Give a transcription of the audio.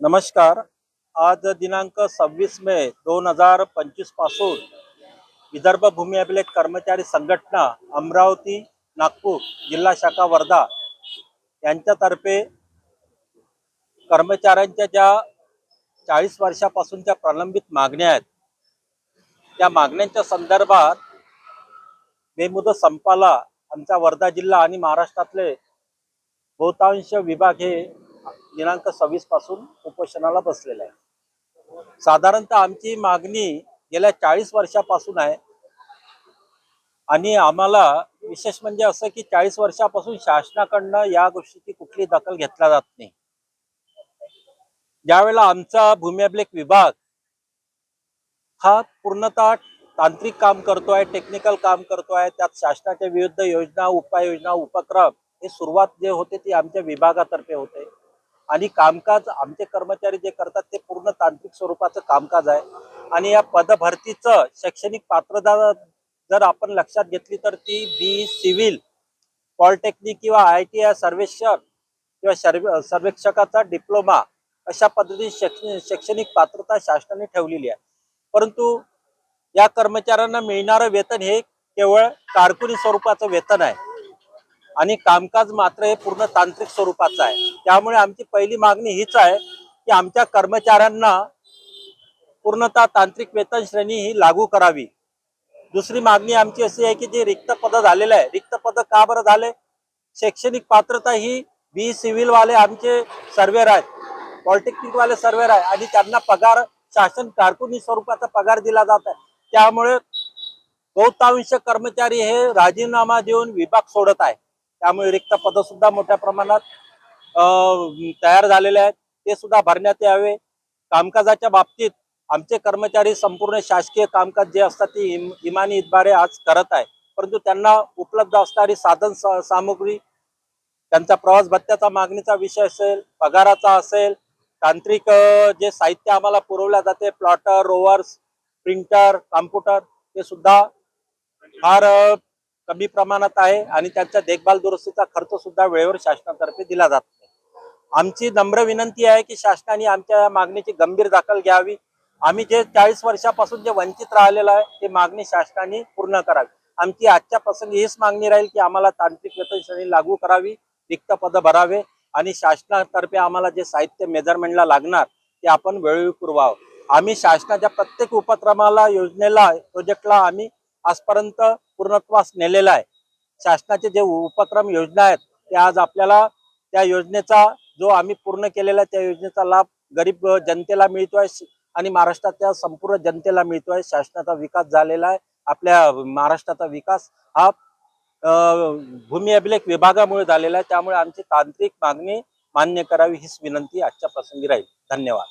नमस्कार, आज दिनांक सव्वीस मे दोन हज़ार पंचवीस पासून विदर्भ भूमी अभिलेख कर्मचारी संघटना अमरावती नागपूर जिल्हा शाखा वर्धा यांच्यातर्फे कर्मचाऱ्यांच्या ज्या चाळीस वर्षापासूनच्या प्रलंबित मागण्या आहेत त्या मागण्यांच्या संदर्भात बेमुदत संपाला आमचा वर्धा जिल्हा आणि महाराष्ट्रातले बहुतांश विभाग हे दिनांक सव्वीसपासून उपोषणाला बसलेले आहे साधारणतः आमची मागणी गेल्या चाळीस वर्षापासून आहे आणि आम्हाला विशेष म्हणजे असं की चाळीस वर्षापासून शासनाकडनं या गोष्टीची कुठली दखल घेतला जात नाही. ज्यावेळेला आमचा भूमी अभिलेख विभाग हा पूर्णतः तांत्रिक काम करतोय टेक्निकल काम करतोय त्यात शासनाच्या विविध योजना उपाययोजना उपक्रम हे सुरुवात जे होते ती आमच्या विभागातर्फे होते. आणि कामकाज आमचे कर्मचारी जे करतात ते पूर्ण तांत्रिक स्वरूपाचं कामकाज आहे. आणि या पदभरतीचं शैक्षणिक पात्रता जर आपण लक्षात घेतली तर ती बी सिव्हिल पॉलिटेक्निक किंवा आय टी आय सर्वेक्षण किंवा सर्वे सर्वेक्षकाचा डिप्लोमा अशा पद्धतीने शैक्षणिक शैक्षणिक पात्रता शासनाने ठेवलेली आहे. परंतु या कर्मचाऱ्यांना मिळणारं वेतन हे केवळ कारकुनी स्वरूपाचं वेतन आहे. आणि कामकाज मात्र हे पूर्ण तांत्रिक स्वरूपाचं आहे. त्यामुळे आमची पहिली मागणी हीच आहे की आमच्या कर्मचाऱ्यांना पूर्णतः तांत्रिक वेतन श्रेणी ही लागू करावी. दुसरी मागणी आमची अशी आहे की जे रिक्त पद झालेलं आहे रिक्त पद का बरं झाले? शैक्षणिक पात्रता ही बी सिव्हिल वाले आमचे सर्वेर आहेत पॉलिटेक्निक वाले सर्वेर आहे आणि त्यांना पगार शासन कारकुनी स्वरूपाचा पगार दिला जात आहे. त्यामुळे बहुतांश कर्मचारी हे राजीनामा देऊन विभाग सोडत आहे त्यामुळे रिक्त पद सुद्धा मोठ्या प्रमाणात तयार झालेले आहेत. ते सुद्धा भरण्यात यावे. कामकाजाच्या बाबतीत आमचे कर्मचारी संपूर्ण शासकीय कामकाज जे असतात ते इम- इमानी इतबारे आज करत आहे. परंतु त्यांना उपलब्ध असणारी साधन सा- सामुग्री त्यांचा प्रवास भत्त्याचा मागणीचा विषय असेल पगाराचा असेल तांत्रिक जे साहित्य आम्हाला पुरवल्या जाते प्लॉटर रोवर्स प्रिंटर कॉम्प्युटर हे सुद्धा फार कमी प्रमाणात आहे आणि त्यांच्या देखभाल दुरुस्तीचा खर्च सुद्धा वेळेवर शासनातर्फे दिला जात नाही. आमची नम्र विनंती आहे की शासनाने आमच्या मागणीची गंभीर दखल घ्यावी. आम्ही जे चाळीस वर्षापासून जे वंचित राहिलेलं आहे ते मागणी शासनाने पूर्ण करावी. आमची आजच्या प्रसंगी हीच मागणी राहील की आम्हाला तांत्रिक वेतन श्रेणी लागू करावी रिक्त पद भरावे आणि शासनातर्फे आम्हाला जे साहित्य मेजरमेंटला लागणार ते आपण वेळोवेळी पुरवावं. आम्ही शासनाच्या प्रत्येक उपक्रमाला योजनेला प्रोजेक्टला आम्ही आजपर्यंत पूर्णत्वास नेलेला आहे. शासनाचे जे उपक्रम योजना आहेत ते आज आपल्याला त्या योजनेचा जो आम्ही पूर्ण केलेला आहे त्या योजनेचा लाभ गरीब जनतेला मिळतोय आणि महाराष्ट्रातल्या संपूर्ण जनतेला मिळतोय. शासनाचा विकास झालेला आहे. आपल्या महाराष्ट्राचा विकास हा भूमी अभिलेख विभागामुळे झालेला आहे. त्यामुळे आमची तांत्रिक मागणी मान्य करावी हीच विनंती आजच्या प्रसंगी राहील. धन्यवाद.